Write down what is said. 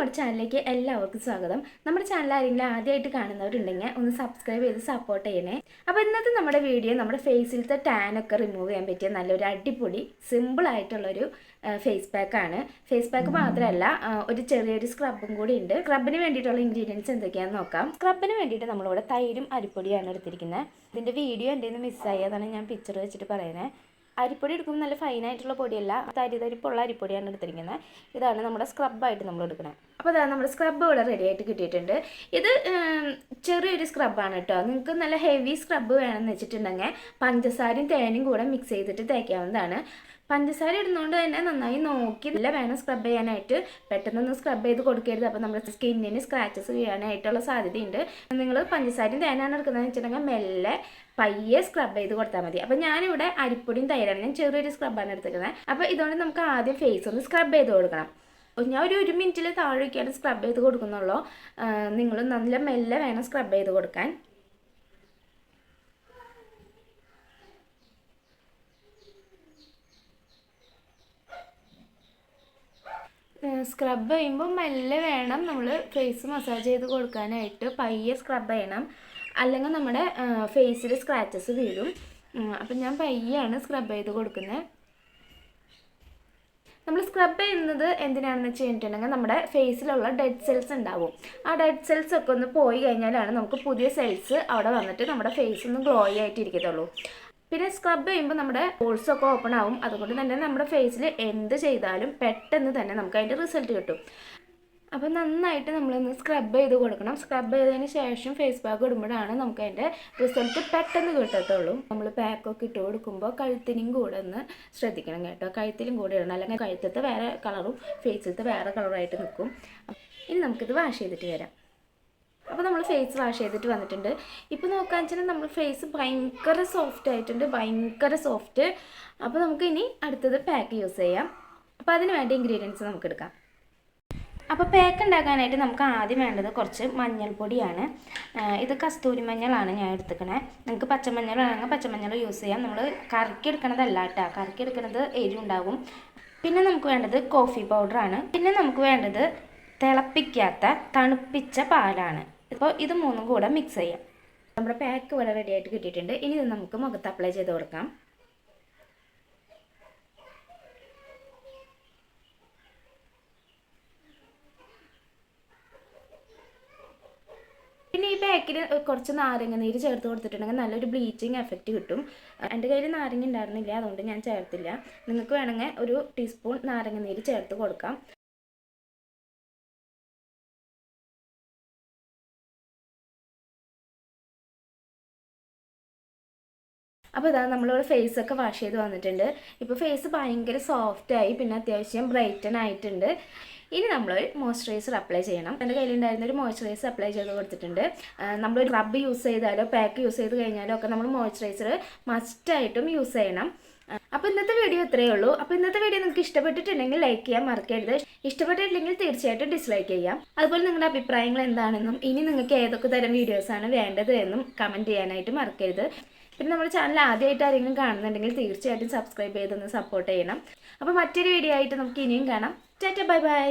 നമ്മുടെ ചാനലിലേക്ക് എല്ലാവർക്കും സ്വാഗതം. നമ്മുടെ ചാനൽ ആരെങ്കിലും ആദ്യമായിട്ട് കാണുന്നവരുണ്ടെങ്കിൽ ഒന്ന് സബ്സ്ക്രൈബ് ചെയ്ത് സപ്പോർട്ട് ചെയ്യണേ. അപ്പോൾ ഇന്നത്തെ നമ്മുടെ വീഡിയോ നമ്മുടെ ഫേസിലത്തെ ടാനൊക്കെ റിമൂവ് ചെയ്യാൻ പറ്റിയ നല്ലൊരു അടിപൊളി സിമ്പിൾ ആയിട്ടുള്ളൊരു ഫേസ് പാക്കാണ് ഫേസ് പാക്ക് മാത്രമല്ല ഒരു ചെറിയൊരു സ്ക്രബും കൂടി ഉണ്ട്. സ്ക്രബിന് വേണ്ടിയിട്ടുള്ള ഇൻഗ്രീഡിയൻസ് എന്തൊക്കെയാണെന്ന് നോക്കാം. സ്ക്രബിന് വേണ്ടിയിട്ട് നമ്മളിവിടെ തൈരും അരിപ്പൊടിയാണ് എടുത്തിരിക്കുന്നത്. ഇതിന്റെ വീഡിയോ എന്റെ നിന്ന് മിസ്സായി അതാണ് ഞാൻ പിക്ചർ വെച്ചിട്ട് പറയുന്നത് അരിപ്പൊടി എടുക്കുമ്പോൾ നല്ല ഫൈനായിട്ടുള്ള പൊടിയല്ല. തരി തരിപ്പുള്ള അരിപ്പൊടിയാണ് എടുത്തിരിക്കുന്നത് ഇതാണ് നമ്മുടെ സ്ക്രബായിട്ട് നമ്മൾ എടുക്കുന്നത് അപ്പോൾ അതാണ് നമ്മുടെ സ്ക്രബ് ഇവിടെ റെഡി ആയിട്ട് കിട്ടിയിട്ടുണ്ട്. ഇത് ചെറിയൊരു സ്ക്രബാണ് കേട്ടോ. നിങ്ങൾക്ക് നല്ല ഹെവി സ്ക്രബ് വേണമെന്ന് വെച്ചിട്ടുണ്ടെങ്കിൽ പഞ്ചസാരയും തേനും കൂടെ മിക്സ് ചെയ്തിട്ട് തേക്കാവുന്നതാണ്. പഞ്ചസാര ഇടുന്നതുകൊണ്ട് തന്നെ നന്നായി നോക്കി നല്ല വേണം സ്ക്രബ് ചെയ്യാനായിട്ട്. പെട്ടെന്നൊന്നും സ്ക്രബ് ചെയ്ത് കൊടുക്കരുത്. അപ്പോൾ നമ്മുടെ സ്കിന്നിന് സ്ക്രാച്ചസ് വീഴാനായിട്ടുള്ള സാധ്യതയുണ്ട്. നിങ്ങൾ പഞ്ചസാരയും തേനാണ് എടുക്കുന്നതെന്ന് വെച്ചിട്ടുണ്ടെങ്കിൽ മെല്ലെ പയ്യെ സ്ക്രബ് ചെയ്ത് കൊടുത്താൽ മതി. അപ്പോൾ ഞാനിവിടെ അരിപ്പൊടിയും തൈരാണ് ഞാൻ ചെറിയൊരു സ്ക്രബാണ് എടുത്തിരിക്കുന്നത്. അപ്പോൾ ഇതുകൊണ്ട് നമുക്ക് ആദ്യം ഫേസ് ഒന്ന് സ്ക്രബ് ചെയ്ത് കൊടുക്കണം. ഞാൻ ഒരു ഒരു മിനിറ്റിൽ താഴേക്കാണ് സ്ക്രബ് ചെയ്ത് കൊടുക്കുന്നുള്ളൂ. നിങ്ങൾ നല്ല മെല്ലെ വേണം സ്ക്രബ് ചെയ്ത് കൊടുക്കാൻ. സ്ക്രബ് ചെയ്യുമ്പോൾ മെല്ലെ വേണം നമ്മൾ ഫേസ് മസാജ് ചെയ്ത് കൊടുക്കാനായിട്ട്. പയ്യെ സ്ക്രബ് ചെയ്യണം. അല്ലെങ്കിൽ നമ്മുടെ ഫേസിൽ സ്ക്രാച്ചസ് വീഴും. അപ്പം ഞാൻ പയ്യാണ് സ്ക്രബ് ചെയ്ത് കൊടുക്കുന്നത് നമ്മൾ സ്ക്രബ് ചെയ്യുന്നത് എന്തിനാണെന്ന് വെച്ച് കഴിഞ്ഞിട്ടുണ്ടെങ്കിൽ നമ്മുടെ ഫേസിലുള്ള ഡെഡ് സെൽസ് ഉണ്ടാവും. ആ ഡെഡ് സെൽസ് ഒക്കെ ഒന്ന് പോയി കഴിഞ്ഞാലാണ് നമുക്ക് പുതിയ സെൽസ് അവിടെ വന്നിട്ട് നമ്മുടെ ഫേസ് ഒന്ന് ഗ്ലോ ആയിട്ട് ഇരിക്കത്തുള്ളൂ പിന്നെ സ്ക്രബ് ചെയ്യുമ്പോൾ നമ്മുടെ പോൾസ് ഒക്കെ ഓപ്പൺ ആവും. അതുകൊണ്ട് തന്നെ നമ്മുടെ ഫേസിൽ എന്ത് ചെയ്താലും പെട്ടെന്ന് തന്നെ നമുക്ക് അതിന്റെ റിസൾട്ട് കിട്ടും. അപ്പോൾ നന്നായിട്ട് നമ്മളൊന്ന് സ്ക്രബ് ചെയ്ത് കൊടുക്കണം. സ്ക്രബ് ചെയ്തതിന് ശേഷം ഫേസ് പാക്ക് ഇടുമ്പോഴാണ് നമുക്ക് അതിന്റെ റിസൾട്ട് പെട്ടെന്ന് കിട്ടത്തുള്ളൂ. നമ്മൾ പാക്കൊക്കെ ഇട്ട് കൊടുക്കുമ്പോൾ കഴുത്തിനും കൂടെ ഒന്ന് ശ്രദ്ധിക്കണം കേട്ടോ. കഴുത്തിലും കൂടെ ഇടണം. അല്ലെങ്കിൽ കഴുത്തത്തെ വേറെ കളറും ഫേസിലത്തെ വേറെ കളറായിട്ട് നിൽക്കും. ഇനി നമുക്കിത് വാഷ് ചെയ്തിട്ട് വരാം. അപ്പോൾ നമ്മൾ ഫേസ് വാഷ് ചെയ്തിട്ട് വന്നിട്ടുണ്ട്. ഇപ്പോൾ നോക്കാന്ന് വെച്ചാൽ നമ്മൾ ഫേസ് ഭയങ്കര സോഫ്റ്റ് ആയിട്ടുണ്ട് ഭയങ്കര സോഫ്റ്റ് അപ്പോൾ നമുക്ക് ഇനി അടുത്തത് പാക്ക് യൂസ് ചെയ്യാം. അപ്പോൾ അതിന് വേണ്ട ഇൻഗ്രീഡിയൻസ് നമുക്ക് എടുക്കാം. അപ്പോൾ പാക്ക് ഉണ്ടാക്കാനായിട്ട് നമുക്ക് ആദ്യം വേണ്ടത് കുറച്ച് മഞ്ഞൾപ്പൊടിയാണ്. ഇത് കസ്തൂരി മഞ്ഞളാണ് ഞാൻ എടുത്തുക്കണേ. നിങ്ങൾക്ക് പച്ചമഞ്ഞൾ വേണമെങ്കിൽ പച്ചമഞ്ഞൾ യൂസ് ചെയ്യാം. നമ്മൾ കറക്കി എടുക്കണതല്ല കേട്ടോ കറക്കി എടുക്കുന്നത് എരിവുണ്ടാകും പിന്നെ നമുക്ക് വേണ്ടത് കോഫി പൗഡറാണ് പിന്നെ നമുക്ക് വേണ്ടത് തിളപ്പിക്കാത്ത തണുപ്പിച്ച പാലാണ്. ഇപ്പോൾ ഇത് മൂന്നും കൂടെ മിക്സ് ചെയ്യാം. നമ്മുടെ പാക്ക് ഇവിടെ റെഡി ആയിട്ട് കിട്ടിയിട്ടുണ്ട്. ഇനി ഇത് നമുക്ക് മുഖത്ത് അപ്ലൈ ചെയ്ത് കൊടുക്കാം. പിന്നെ ഈ പാക്കിൽ കുറച്ച് നാരങ്ങ നീര് ചേർത്ത് കൊടുത്തിട്ടുണ്ടെങ്കിൽ നല്ലൊരു ബ്ലീച്ചിങ് എഫക്റ്റ് കിട്ടും. എന്റെ കയ്യിൽ നാരങ്ങ ഉണ്ടായിരുന്നില്ല അതുകൊണ്ട് ഞാൻ ചേർത്തില്ല. നിങ്ങൾക്ക് വേണമെങ്കിൽ ഒരു ടീസ്പൂൺ നാരങ്ങ നീര് ചേർത്ത് കൊടുക്കാം. അപ്പോൾ ഇതാ നമ്മളിവിടെ ഫേസ് ഒക്കെ വാഷ് ചെയ്ത് വന്നിട്ടുണ്ട്. ഇപ്പോൾ ഫേസ് ഭയങ്കര സോഫ്റ്റ് ആയി പിന്നെ അത്യാവശ്യം ബ്രൈറ്റൺ ആയിട്ടുണ്ട്. ഇനി നമ്മൾ മോയ്സ്ചറൈസർ അപ്ലൈ ചെയ്യണം. എന്റെ കയ്യിലുണ്ടായിരുന്ന ഒരു മോയ്സ്ചറൈസർ അപ്ലൈ ചെയ്ത് കൊടുത്തിട്ടുണ്ട്. നമ്മൾ റബ്ബ് യൂസ് ചെയ്താലോ പാക്ക് യൂസ് ചെയ്ത് കഴിഞ്ഞാലോ ഒക്കെ നമ്മൾ മോയ്സ്ചറൈസർ മസ്റ്റായിട്ടും യൂസ് ചെയ്യണം. അപ്പോൾ ഇന്നത്തെ വീഡിയോ ഇത്രയേ ഉള്ളൂ. അപ്പോൾ ഇന്നത്തെ വീഡിയോ നിങ്ങൾക്ക് ഇഷ്ടപ്പെട്ടിട്ടുണ്ടെങ്കിൽ ലൈക്ക് ചെയ്യാൻ മറക്കരുത്. ഇഷ്ടപ്പെട്ടിട്ടില്ലെങ്കിൽ തീർച്ചയായിട്ടും ഡിസ്ലൈക്ക് ചെയ്യാം. അതുപോലെ നിങ്ങളുടെ അഭിപ്രായങ്ങൾ എന്താണെന്നും ഇനി നിങ്ങൾക്ക് ഏതൊക്കെ തരം വീഡിയോസാണ് വേണ്ടത് എന്നും കമന്റ് ചെയ്യാനായിട്ട് മറക്കരുത്. പിന്നെ നമ്മുടെ ചാനൽ ആദ്യമായിട്ട് ആരെങ്കിലും കാണുന്നുണ്ടെങ്കിൽ തീർച്ചയായിട്ടും സബ്സ്ക്രൈബ് ചെയ്തൊന്ന് സപ്പോർട്ട് ചെയ്യണം. അപ്പോൾ മറ്റൊരു വീഡിയോ ആയിട്ട് നമുക്ക് ഇനിയും കാണാം. Tata bye bye